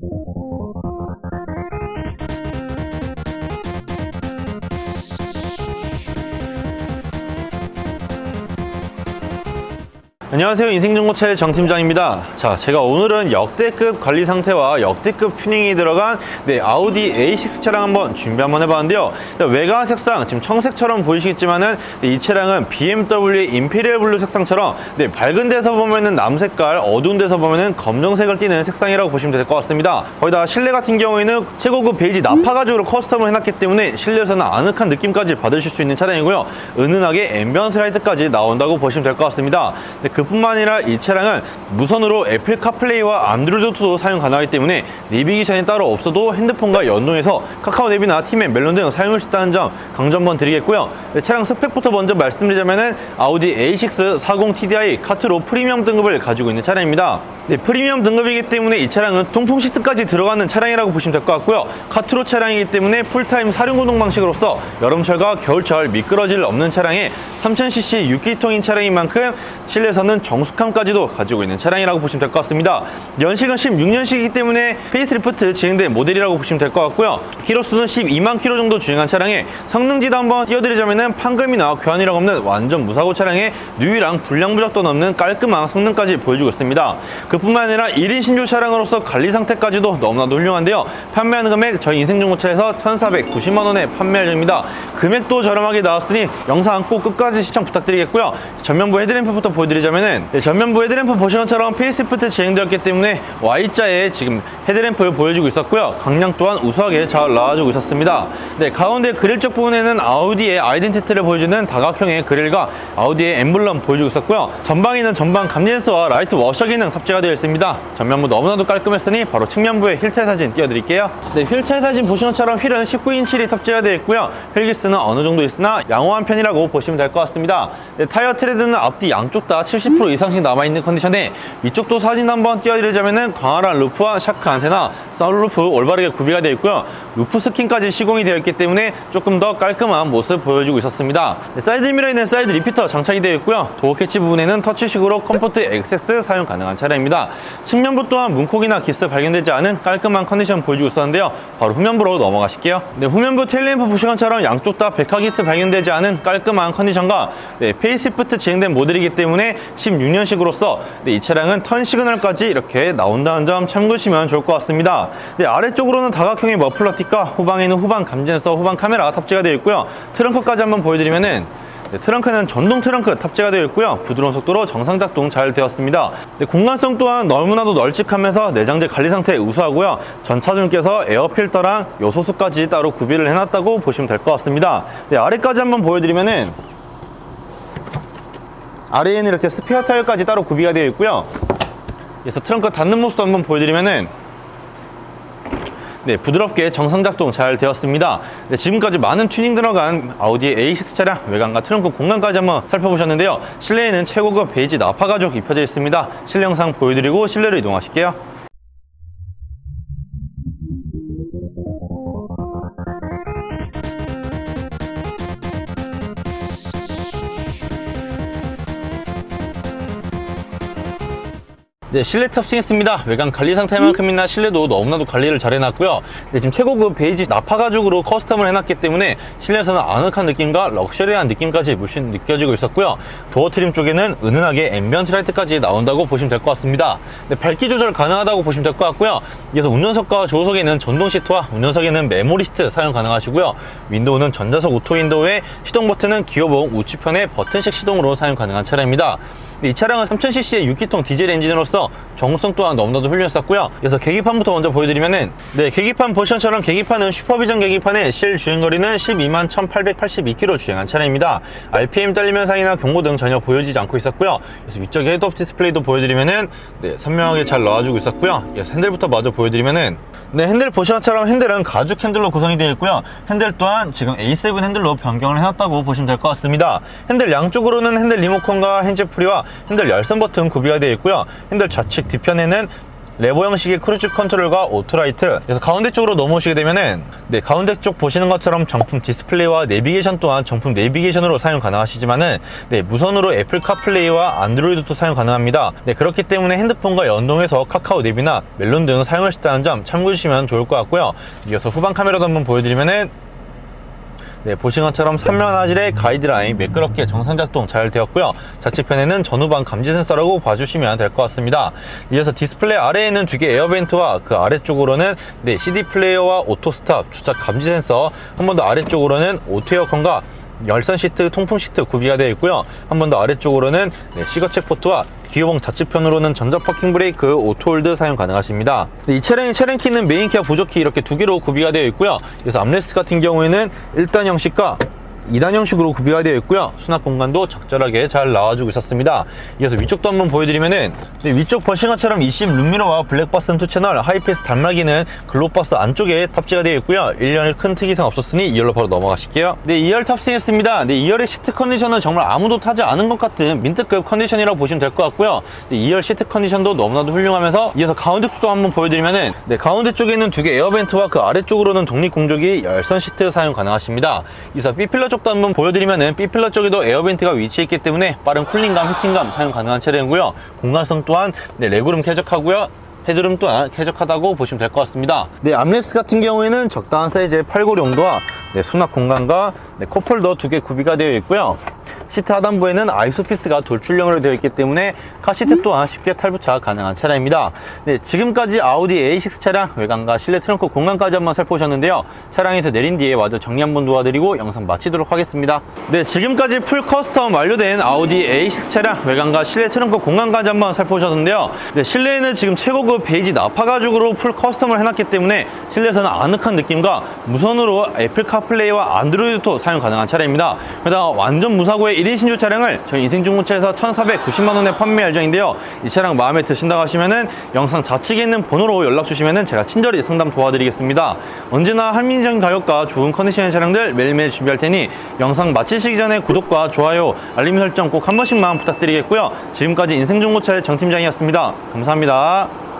Thank you. 안녕하세요. 인생정보차의 정팀장입니다. 자 제가 오늘은 역대급 관리 상태와 역대급 튜닝이 들어간 네, 아우디 A6 차량 한번 준비 한번 해봤는데요. 자, 외관 색상 지금 청색처럼 보이시겠지만은 네, 이 차량은 BMW 임페리얼 블루 색상처럼 네, 밝은 데서 보면은 남색깔 어두운 데서 보면은 검정색을 띠는 색상이라고 보시면 될 것 같습니다. 거기다가 실내 같은 경우에는 최고급 베이지 나파 가죽으로 커스텀을 해놨기 때문에 실내에서는 아늑한 느낌까지 받으실 수 있는 차량이고요. 은은하게 앰비언스 라이트까지 나온다고 보시면 될 것 같습니다. 네, 그 뿐만 아니라 이 차량은 무선으로 애플 카플레이와 안드로이드 오토도 사용 가능하기 때문에 내비게이션이 따로 없어도 핸드폰과 연동해서 카카오 앱이나 팀의 멜론 등 사용할 수 있다는 점 강조 한번 드리겠고요. 네, 차량 스펙부터 먼저 말씀드리자면은 아우디 A6 40 TDI 카트로 프리미엄 등급을 가지고 있는 차량입니다. 네, 프리미엄 등급이기 때문에 이 차량은 통풍 시트까지 들어가는 차량이라고 보시면 될 것 같고요. 카트로 차량이기 때문에 풀타임 사륜 구동 방식으로서 여름철과 겨울철 미끄러질 일 없는 차량에 3000cc 6기통인 차량인 만큼 실내에서는 정숙함까지도 가지고 있는 차량이라고 보시면 될 것 같습니다. 연식은 16년식이기 때문에 페이스리프트 진행된 모델이라고 보시면 될 것 같고요. 키로수는 12만 킬로 정도 주행한 차량에 성능지도 한번 띄워드리자면은 판금이나 교환이랑 없는 완전 무사고 차량에 누유랑 불량 부적도 없는 깔끔한 성능까지 보여주고 있습니다. 그뿐만 아니라 1인 신조 차량으로서 관리 상태까지도 너무나도 훌륭한데요. 판매하는 금액 저희 인생중고차에서 1,490만 원에 판매할 예정입니다. 금액도 저렴하게 나왔으니 영상 꼭 끝까지 시청 부탁드리겠고요. 전면부 헤드램프부터 보여드리자면은 네, 전면부 헤드램프 보시는 것처럼 페이스리프트 진행되었기 때문에 Y자에 지금 헤드램프를 보여주고 있었고요. 강량 또한 우수하게 잘 나와주고 있었습니다. 네, 가운데 그릴 쪽 부분에는 아우디의 아이덴티티를 보여주는 다각형의 그릴과 아우디의 엠블럼 보여주고 있었고요. 전방에는 전방 감지센서와 라이트 워셔 기능 탑재가 되어 있습니다. 전면부 너무나도 깔끔했으니 바로 측면부에 휠차의 사진 띄워드릴게요. 네, 휠차의 사진 보시는 것처럼 휠은 19인치 휠이 탑재가 되어 있고요. 휠기스는 어느 정도 있으나 양호한 편이라고 보시면 될 것 같습니다. 네, 타이어 트레드는 앞뒤 양쪽 다 70% 이상씩 남아있는 컨디션에 이쪽도 사진 한번 띄워드리자면 은 광활한 루프와 샤크 안테나, 썬루프 올바르게 구비가 되어 있고요. 루프 스킨까지 시공이 되어 있기 때문에 조금 더 깔끔한 모습 보여주고 있었습니다. 네, 사이드 미러에는 사이드 리피터 장착이 되어 있고요. 도어 캐치 부분에는 터치식으로 컴포트 액세스 사용 가능한 차량입니다. 측면부 또한 문콕이나 기스 발견되지 않은 깔끔한 컨디션 보여주고 있었는데요. 바로 후면부로 넘어가실게요. 네, 후면부 테일램프 보시는 것처럼 양쪽 다 백화기스 발견되지 않은 깔끔한 컨디션과 네, 페이스리프트 진행된 모델이기 때문에 16년식으로서 네, 이 차량은 턴 시그널까지 이렇게 나온다는 점 참고하시면 좋을 것 같습니다. 네, 아래쪽으로는 다각형의 머플러 틱과 후방에는 후방 감지센서, 후방 카메라 탑재가 되어 있고요. 트렁크까지 한번 보여드리면은 네, 트렁크는 전동 트렁크 탑재가 되어 있고요. 부드러운 속도로 정상 작동 잘 되었습니다. 네, 공간성 또한 너무나도 널찍하면서 내장재 관리 상태 우수하고요. 전 차주님께서 에어 필터랑 요소수까지 따로 구비를 해놨다고 보시면 될 것 같습니다. 네, 아래까지 한번 보여드리면은 아래에는 이렇게 스페어 타이어까지 따로 구비가 되어 있고요. 그래서 트렁크 닫는 모습도 한번 보여드리면은 네, 부드럽게 정상 작동 잘 되었습니다. 네, 지금까지 많은 튜닝 들어간 아우디 A6 차량 외관과 트렁크 공간까지 한번 살펴보셨는데요. 실내에는 최고급 베이지 나파 가죽 입혀져 있습니다. 실내 영상 보여드리고 실내로 이동하실게요. 네, 실내 탑승했습니다. 외관 관리 상태만큼이나 실내도 너무나도 관리를 잘 해놨고요. 네, 지금 최고급 베이지 나파 가죽으로 커스텀을 해놨기 때문에 실내에서는 아늑한 느낌과 럭셔리한 느낌까지 물씬 느껴지고 있었고요. 도어 트림 쪽에는 은은하게 앰비언트 라이트까지 나온다고 보시면 될 것 같습니다. 네, 밝기 조절 가능하다고 보시면 될 것 같고요. 그래서 운전석과 조수석에는 전동 시트와 운전석에는 메모리 시트 사용 가능하시고요. 윈도우는 전자석 오토 윈도우에 시동 버튼은 기어봉 우측편의 버튼식 시동으로 사용 가능한 차량입니다. 네, 이 차량은 3000cc의 6기통 디젤 엔진으로서 정성 또한 너무나도 훌륭했었고요. 그래서 계기판부터 먼저 보여드리면은 네 계기판 보시처럼 계기판은 슈퍼비전 계기판에 실 주행거리는 12만 1882km 주행한 차량입니다. RPM 딸림 현상이나 경고 등 전혀 보여지지 않고 있었고요. 그래서 위쪽 헤드업 디스플레이도 보여드리면은 네 선명하게 잘 나와주고 있었고요. 그래서 핸들부터 마저 보여드리면은 네 핸들 보시처럼 핸들은 가죽 핸들로 구성이 되어 있고요. 핸들 또한 지금 A7 핸들로 변경을 해놨다고 보시면 될 것 같습니다. 핸들 양쪽으로는 핸들 리모컨과 핸즈프리와 핸들 열선 버튼 구비가 되어 있고요. 핸들 좌측 뒤편에는 레버 형식의 크루즈 컨트롤과 오토라이트. 그래서 가운데 쪽으로 넘어오시게 되면은 네 가운데 쪽 보시는 것처럼 정품 디스플레이와 내비게이션 또한 정품 내비게이션으로 사용 가능하시지만은 네 무선으로 애플 카플레이와 안드로이드도 사용 가능합니다. 네 그렇기 때문에 핸드폰과 연동해서 카카오 앱이나 멜론 등 사용할 수 있다는 점 참고해 주시면 좋을 것 같고요. 이어서 후방 카메라도 한번 보여드리면은 네, 보신 것처럼 삼면 화질의 가이드라인 매끄럽게 정상 작동 잘 되었고요. 좌측편에는 전후방 감지 센서라고 봐주시면 될 것 같습니다. 이어서 디스플레이 아래에는 두 개 에어벤트와 그 아래쪽으로는 네, CD 플레이어와 오토 스탑, 주차 감지 센서, 한 번 더 아래쪽으로는 오토 에어컨과 열선 시트, 통풍 시트 구비가 되어 있고요. 한 번 더 아래쪽으로는 네, 시거책 포트와 기어봉 좌측편으로는 전자 파킹 브레이크, 오토홀드 사용 가능하십니다. 네, 이 차량의 차량 키는 메인 키와 부조키 이렇게 두 개로 구비가 되어 있고요. 그래서 암레스트 같은 경우에는 1단 형식과 2단 형식으로 구비가 되어 있고요. 수납 공간도 적절하게 잘 나와주고 있었습니다. 이어서 위쪽도 한번 보여드리면은 네, 위쪽 버싱어처럼 20 룸미러와 블랙버슨 2채널 하이패스 단말기는 글로버스 안쪽에 탑재가 되어 있고요. 1열 큰 특이사항 없었으니 2열로 바로 넘어가실게요. 네, 2열 탑승했습니다. 네, 2열의 시트 컨디션은 정말 아무도 타지 않은 것 같은 민트급 컨디션이라고 보시면 될 것 같고요. 네, 2열 시트 컨디션도 너무나도 훌륭하면서 이어서 가운데 쪽도 한번 보여드리면은 네, 가운데 쪽에는 두 개 에어벤트와 그 아래쪽으로는 독립 공조기 열선 시트 사용 가능하십니다. 이어서 B필러 쪽도 한번 보여드리면은 B필러 쪽에도 에어벤트가 위치해 있기 때문에 빠른 쿨링감, 히팅감 사용 가능한 차량이고요. 공간성 또한 네, 레그룸 쾌적하고요. 헤드룸 또한 쾌적하다고 보시면 될 것 같습니다. 네, 암레스 같은 경우에는 적당한 사이즈의 팔골 용도와 네, 수납 공간과 네, 컵홀더 두 개 구비가 되어 있고요. 시트 하단부에는 아이소피스가 돌출형으로 되어 있기 때문에 카시트 또한 쉽게 탈부착 가능한 차량입니다. 네, 지금까지 아우디 A6 차량 외관과 실내 트렁크 공간까지 한번 살펴보셨는데요. 차량에서 내린 뒤에 마저 정리 한번 도와드리고 영상 마치도록 하겠습니다. 네, 지금까지 풀 커스텀 완료된 아우디 A6 차량 외관과 실내 트렁크 공간까지 한번 살펴보셨는데요. 네, 실내에는 지금 최고급 베이지 나파 가죽으로 풀 커스텀을 해놨기 때문에 실내에서는 아늑한 느낌과 무선으로 애플 카플레이와 안드로이드 오토 사용 가능한 차량입니다. 게다가 완전 무사고의 1인 신조 차량을 저희 인생중고차에서 1,490만원에 판매 예정인데요. 이 차량 마음에 드신다고 하시면은 영상 좌측에 있는 번호로 연락 주시면은 제가 친절히 상담 도와드리겠습니다. 언제나 할민적인 가격과 좋은 컨디션의 차량들 매일매일 준비할 테니 영상 마치시기 전에 구독과 좋아요, 알림 설정 꼭 한 번씩만 부탁드리겠고요. 지금까지 인생중고차의 정팀장이었습니다. 감사합니다.